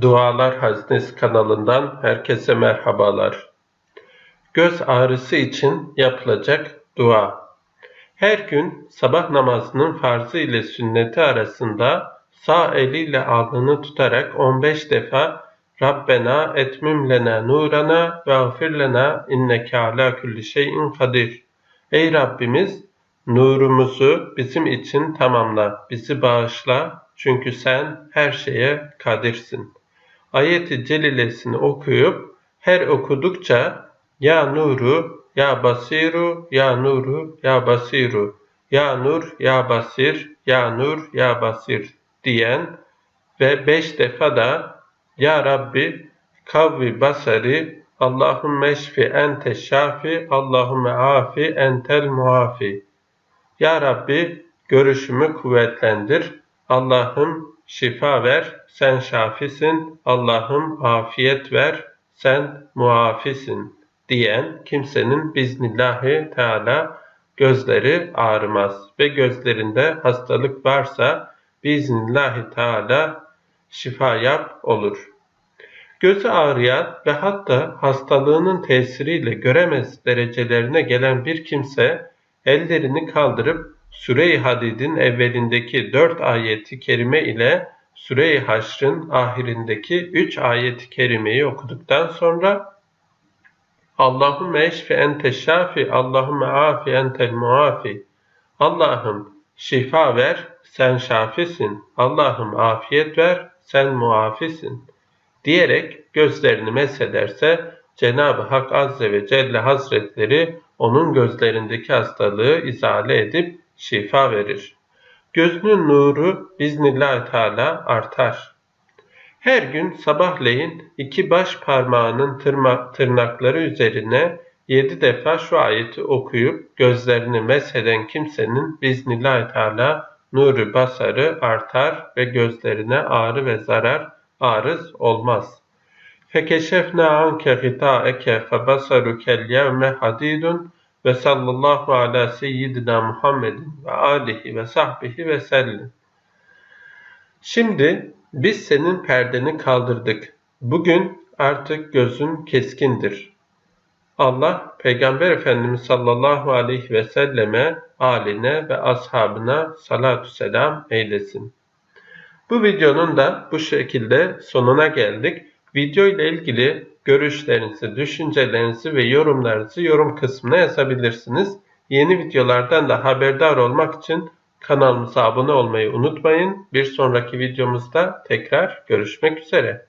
Dualar Haznesi kanalından herkese merhabalar. Göz ağrısı için yapılacak dua. Her gün sabah namazının farzı ile sünneti arasında sağ eliyle alnını tutarak 15 defa Rabbena etmim lena nurana ve gfir lena inneke ala kulli şeyin kadir. Ey Rabbimiz nurumuzu bizim için tamamla, bizi bağışla çünkü sen her şeye kadirsin. Ayet-i celilesini okuyup her okudukça ya nuru, ya basiru, ya nuru, ya basiru, ya nur, ya basir, ya nur, ya basir diyen ve beş defa da ya Rabbi kavvi basari, Allahümme eşfi ente şafi, Allahümme afi entel muafi. Ya Rabbi görüşümü kuvvetlendir, Allah'ım şifa ver, sen şafisin, Allah'ım afiyet ver, sen muafisin diyen kimsenin biznillahü teala gözleri ağrımaz ve gözlerinde hastalık varsa biznillahü teala şifa yap olur. Gözü ağrıyan ve hatta hastalığının tesiriyle göremez derecelerine gelen bir kimse ellerini kaldırıp Süre-i Hadid'in evvelindeki dört ayeti kerime ile Süre-i Haşr'ın ahirindeki üç ayeti kerimeyi okuduktan sonra Allahümme eşfi ente şafi, Allahümme afi entel muafi. Allah'ım şifa ver, sen şafisin. Allah'ım afiyet ver, sen muafisin. Diyerek gözlerini mesederse Cenab-ı Hak Azze ve Celle Hazretleri onun gözlerindeki hastalığı izale edip şifa verir. Gözünün nuru biznillahü teala artar. Her gün sabahleyin iki baş parmağının tırma, tırnakları üzerine yedi defa şu ayeti okuyup gözlerini mesheden kimsenin biznillahü teala nuru basarı artar ve gözlerine ağrı ve zarar arız olmaz. Fekeşefne anke gitaeke febasarukel yevme hadidun ve sallallahu ala seyyidina Muhammedin ve alihi ve sahbihi ve sellem. Şimdi biz senin perdeni kaldırdık. Bugün artık gözün keskindir. Allah Peygamber Efendimiz sallallahu aleyhi ve selleme, aline ve ashabına salatu selam eylesin. Bu videonun da bu şekilde sonuna geldik. Video ile ilgili görüşlerinizi, düşüncelerinizi ve yorumlarınızı yorum kısmına yazabilirsiniz. Yeni videolardan da haberdar olmak için kanalımıza abone olmayı unutmayın. Bir sonraki videomuzda tekrar görüşmek üzere.